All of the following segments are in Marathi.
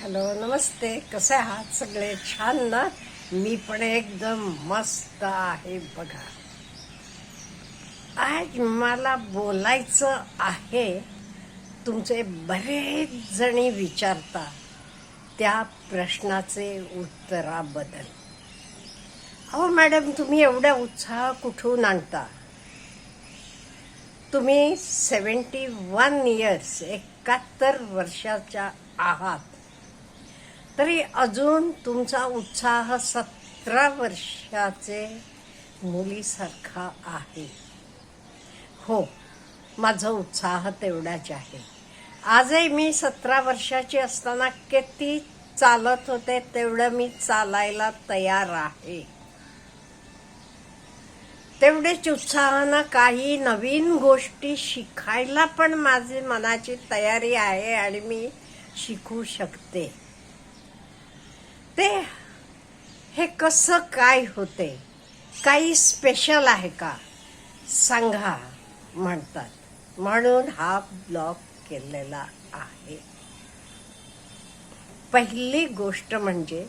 हॅलो नमस्ते. कसे आहात सगळे? छान ना? मी पण एकदम मस्त आहे बघा. आज मला बोलायचं आहे तुमचे बरेच जणी विचारता त्या प्रश्नाचे उत्तराबद्दल. अहो मॅडम तुम्ही एवढा उत्साह कुठून आणता? तुम्ही सेवन्टी वन इयर्स एकाहत्तर वर्षाच्या आहात. तरी अजून तुमचा उत्साह सतरा वर्षाचे मुलीसारखा आहे. हो माझा उत्साह तेवढाच आहे. आजही मी सतरा वर्षाची असताना किती चालत होते तेवढं मी चालायला तयार आहे. तेवढेच उत्साहानं काही नवीन गोष्टी शिकायला पण माझी मनाची तयारी आहे आणि मी शिकू शकते. ते हे कसं काय होते? काही स्पेशल आहे का? सांगा म्हणतात. म्हणून हा ब्लॉग केलेला आहे. पहिली गोष्ट म्हणजे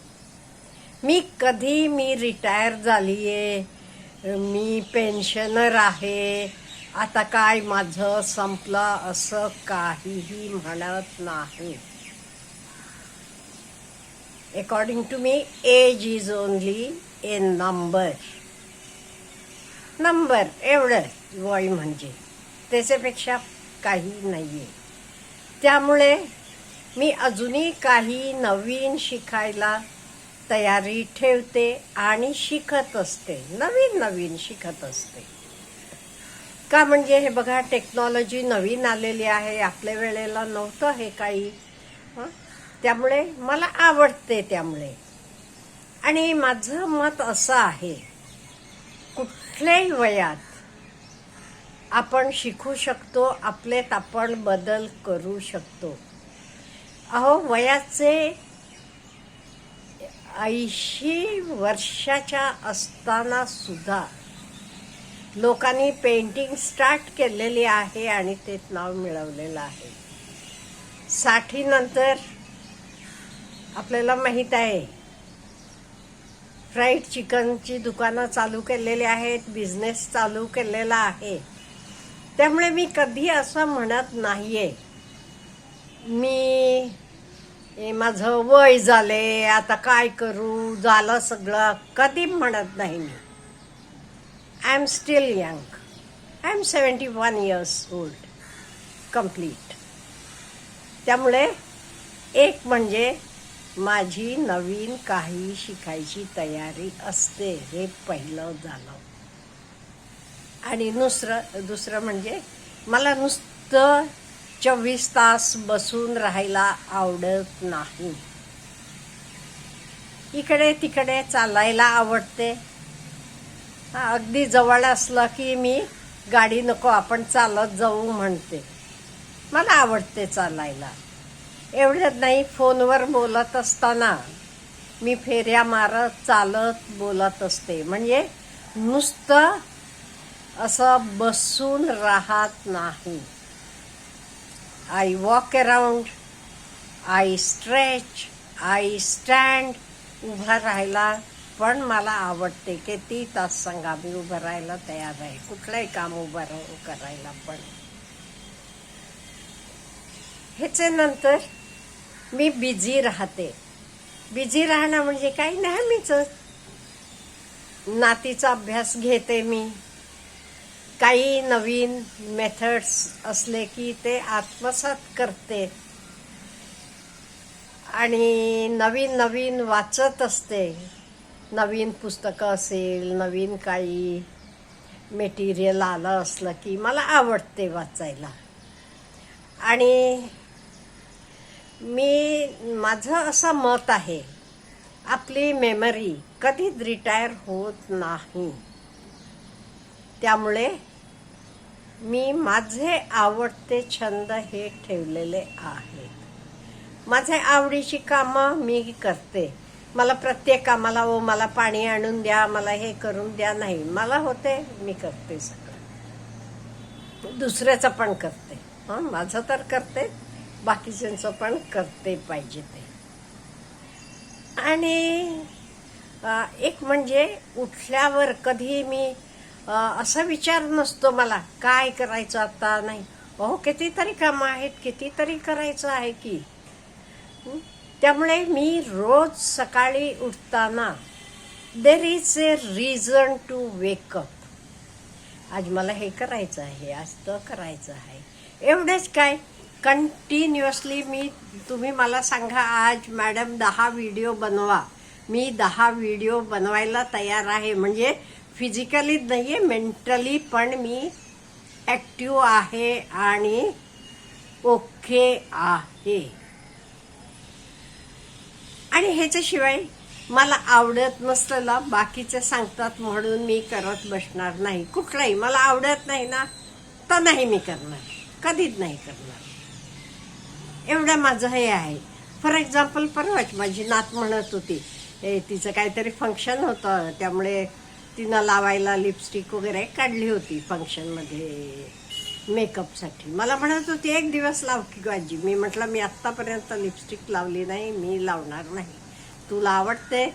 मी कधी मी रिटायर झाली आहे मी पेन्शनर आहे आता काय माझं संपलं असं काहीही म्हणत नाही. According to me age is only a number number एवढं वय म्हणजे. त्याच्यापेक्षा काही नाही आहे त्यामुळे मी अजूनही काही नवीन शिकायला तयारी ठेवते आणि शिकत असते. नवीन नवीन शिकत असते. का म्हणजे हे बघा टेक्नॉलॉजी नवीन आलेली आहे. आपल्या वेळेला नव्हतं हे काही. हां? त्यामुळे मला आवडते त्यामुळे. आणि माझं मत असं आहे कुठल्याही वयात आपण शिकू शकतो आपलेत आपण बदल करू शकतो. अहो वयाचे ऐंशी वर्षाच्या असताना सुद्धा लोकांनी पेंटिंग स्टार्ट केलेली आहे आणि ते नाव मिळवलेलं आहे. साठी नंतर आपल्याला माहीत आहे. फ्राईड चिकनची दुकानं चालू केलेली आहेत बिझनेस चालू केलेला आहे. त्यामुळे मी कधी असं म्हणत नाही आहे मी माझं वय झाले आता काय करू झालं सगळं कधी म्हणत नाही मी. I am still young I am seventy one years old complete त्यामुळे एक म्हणजे माझी नवीन काही शिकायची तयारी असते हे पहिलं झालं. आणि दुसरं दुसरं म्हणजे मला नुसतं चोवीस तास बसून राहायला आवडत नाही. इकडे तिकडे चालायला आवडते. अगदी जवळ असलं की मी गाडी नको आपण चालत जाऊ म्हणते. मला आवडते चालायला. एवढ्यात नाही फोनवर बोलत असताना मी फेऱ्या मारत चालत बोलत असते. म्हणजे नुसतं असं बसून राहत नाही. I walk around I stretch I stand उभा राहायला पण मला आवडते किती तास सांगा मी उभं राहायला तयार आहे. कुठलंही काम उभं राहून करायला पण. ह्याचे नंतर मी बिझी राहते. बिझी राहणं म्हणजे काही नेहमीच. नातीचा अभ्यास घेते मी. काही नवीन मेथड्स असले की ते आत्मसात करते. आणि नवीन नवीन वाचत असते. नवीन पुस्तकं असेल नवीन काही मेटेरियल आलं असलं की मला आवडते वाचायला. आणि मी माझं असं मत आहे आपली मेमरी कधीच रिटायर होत नाही. त्यामुळे मी माझे आवडते छंद हे ठेवलेले आहेत. माझे आवडीची कामं मी करते. मला प्रत्येक कामाला ओ मला पाणी आणून द्या मला हे करून द्या. नाही मला होते मी करते सगळं. दुसऱ्याचं पण करते. हां माझं तर करते. बाकीच्यांचं पण करते पाहिजे ते. आणि एक म्हणजे उठल्यावर कधी मी असा विचार नसतो मला काय करायचं आता नाही. अहो कितीतरी कामं आहेत कितीतरी करायचं आहे की. त्यामुळे मी रोज सकाळी उठताना there is a reason to wake up आज मला हे करायचं आहे आज तर करायचं आहे. एवढंच काय? कंटिन्युअसली मी तुम्ही मला सांगा आज मॅडम दहा व्हिडिओ बनवा. मी दहा व्हिडिओ बनवायला तयार आहे. म्हणजे फिजिकली नाही आहे मेंटली पण मी ॲक्टिव आहे आणि ओके आहे. आणि ह्याच्याशिवाय मला आवडत नसलेलं बाकीचे सांगतात म्हणून मी करत बसणार नाही. कुठलाही मला आवडत नाही ना तर नाही मी करणार. कधीच नाही करणार. एवढं माझं हे आहे. फॉर एक्झाम्पल परवाच माझी नात म्हणत होती तिचं काहीतरी फंक्शन होतं त्यामुळे तिनं लावायला लिपस्टिक वगैरे काढली होती फंक्शनमध्ये मेकअपसाठी मला म्हणत होती एक दिवस लाव की आजी. मी म्हटलं मी आत्तापर्यंत लिपस्टिक लावली नाही मी लावणार नाही. तुला आवडते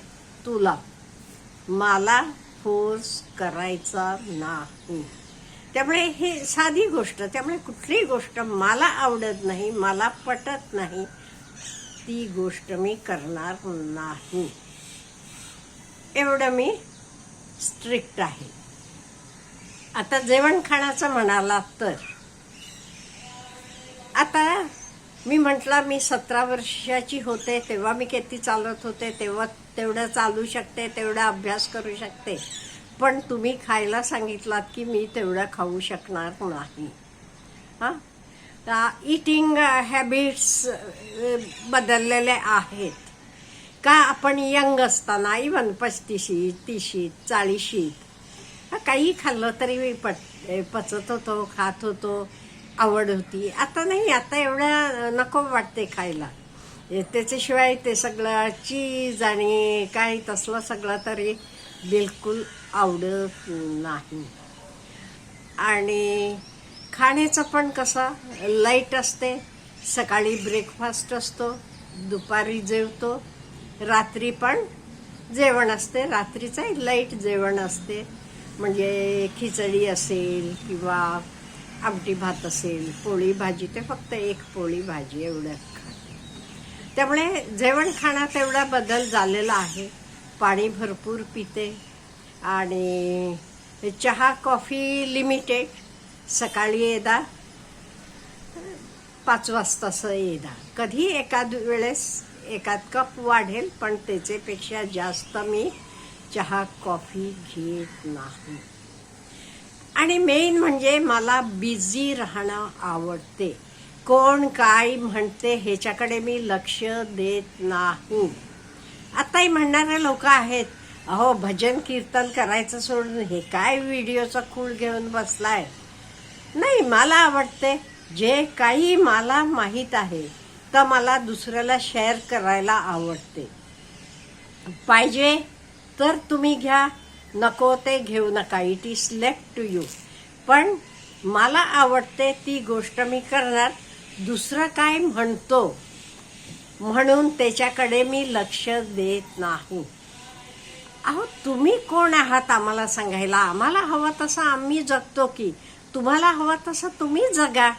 तुला मला फोर्स करायचा नाही. त्यामुळे ही साधी गोष्ट त्यामुळे कुठलीही गोष्ट मला आवडत नाही मला पटत नाही. ती गोष्ट मी करणार नाही. एवढं मी स्ट्रिक्ट आहे. आता जेवण खाण्याचं म्हणाला तर. आता मी म्हटला मी सतरा वर्षाची होते तेव्हा मी किती चालत होते तेव्हा तेवढं चालू शकते तेवढा अभ्यास करू शकते. पण तुम्ही खायला सांगितलात की मी तेवढं खाऊ शकणार नाही. हां? इटिंग हॅबिट्स बदललेले आहेत. का आपण यंग असताना इवन पस्तीशी तीशी चाळीशीत काही खाल्लं तरी पट पचत होतो खात होतो आवड होती. आता नाही आता एवढं नको वाटते खायला. त्याच्याशिवाय ते सगळं चीज आणि काही तसलं सगळं तरी बिलकुल आवडत नाही. आणि खाण्याचं पण कसं लाइट असते सकाळी ब्रेकफास्ट असतो दुपारी जेवतो रात्री पण जेवण असते रात्रीचं लाइट जेवण असते. म्हणजे खिचडी असेल किंवा आमटी भात असेल पोळी भाजी ते फक्त एक पोळी भाजी एवढं खाते. त्यामुळे जेवण खाण्यात एवढा बदल झालेला आहे. पाणी भरपूर पिते. आणि चहा कॉफी लिमिटेड सकाळी येदा पाच वाजताचं येदा. कधी एखाद वेळेस एकाद कप वाढेल पण त्याच्यापेक्षा जास्त मी चहा कॉफी घेत नाही. आणि मेन म्हणजे मला बिझी राहणं आवडते. कोण काय म्हणते ह्याच्याकडे मी लक्ष देत नाही. आताही म्हणणारे लोक आहेत अहो भजन कीर्तन करायचं सोडून हे काय व्हिडिओचा खूळ घेऊन बसलाय? नाही मला आवडते. जे काही मला माहीत आहे तर मला दुसऱ्याला शेअर करायला आवडते. पाहिजे तर तुम्ही घ्या नको ते घेऊ नका. It is left to you पण मला आवडते ती गोष्ट मी करणार. दुसरं काय म्हणतो? म्हणून त्याच्याकडे मी लक्ष देत नाही. अहो तुम्ही कोण आहात आम्हाला सांगायला? आम्हाला हवं तसं आम्ही जगतो की. तुम्हाला हवं तसं तुम्ही जगा.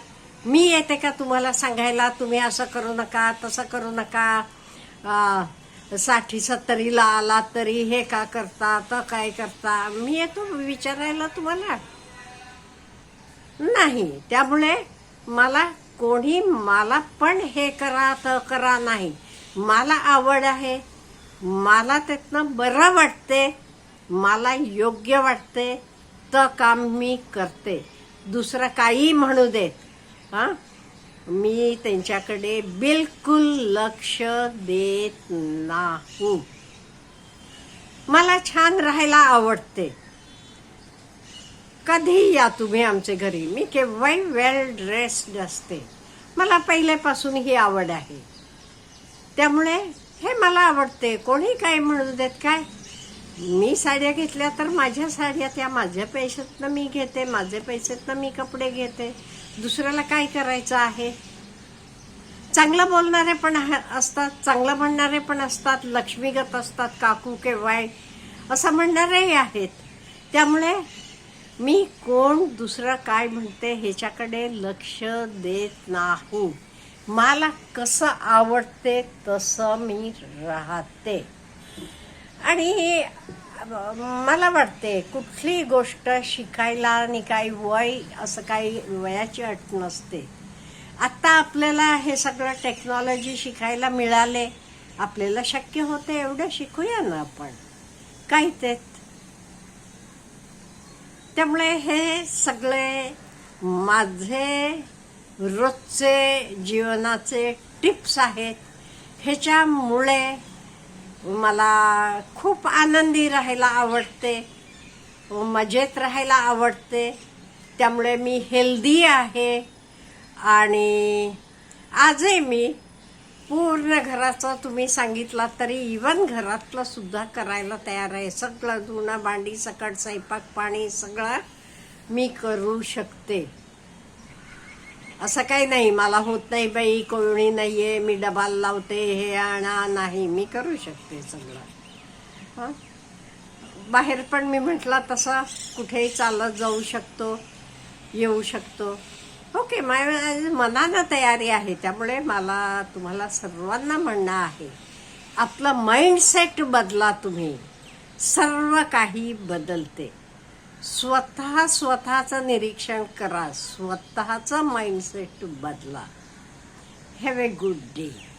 मी येते का तुम्हाला सांगायला? तुम्ही असं करू नका तसं करू नका. साठी सत्तरीला आला तरी हे का करता तर काय करता? मी येतो विचारायला तुम्हाला. नाही त्यामुळे मला कोणी मला पण हे करा तर करा नाही. मला आवड आहे. मला त्यातनं बरं वाटते मला योग्य वाटते तर काम मी करते. दुसरं काही म्हणू देत हां? मी त्यांच्याकडे बिलकुल लक्ष देत नाही. मला छान राहायला आवडते. कधी या तुम्ही आमच्या घरी. मी केव्हाही वेल ड्रेस्ड असते. मला पहिल्यापासून ही आवड आहे. त्यामुळे हे मला आवडते. कोणी काय म्हणू देत काय? मी साड्या घेतल्या तर माझ्या साड्या त्या माझ्या पैशातनं मी घेते माझ्या पैशातनं मी कपडे घेते. दुसऱ्याला काय करायचं आहे? चांगलं बोलणारे पण असतात चांगलं म्हणणारे पण असतात लक्ष्मीगत असतात काकू केव्हाय असं म्हणणारेही आहेत. त्यामुळे मी कोण दुसरं काय म्हणते ह्याच्याकडे लक्ष देत नाही. मला कसं आवडते तसं मी राहते. आणि मला वाटते कुठली गोष्ट शिकायला आणि काही वय असं काही वयाची अट नसते. आत्ता आपल्याला हे सगळं टेक्नॉलॉजी शिकायला मिळाले. आपल्याला शक्य होते एवढं शिकूया ना आपण. काय ते. त्यामुळे हे सगळे माझे रोजचे जीवनाचे टिप्स आहेत. ह्याच्यामुळे मला खूप आनंदी राहायला आवडते. मजेत राहायला आवडते. त्यामुळे मी हेल्दी आहे. आणि आजही मी पूर्ण घराचं तुम्ही सांगितलं तरी इवन घरातलं सुद्धा करायला तयार आहे. सगळं धुणं भांडी सकट स्वयंपाक पाणी सगळं मी करू शकते. असं काही नाही मला होत नाही बाई कोणी नाही आहे मी डबाल लावते हे आणा नाही मी करू शकते सगळं. हां? बाहेर पण मी म्हटला तसा कुठेही चालत जाऊ शकतो येऊ शकतो. ओके माझ्या मनानं तयारी आहे त्यामुळे मला तुम्हाला सर्वांना म्हणणं आहे आपलं माइंडसेट बदला तुम्ही. सर्व काही बदलते. स्वतः स्वतःचं निरीक्षण करा. स्वतःचं माइंडसेट बदला. Have a good day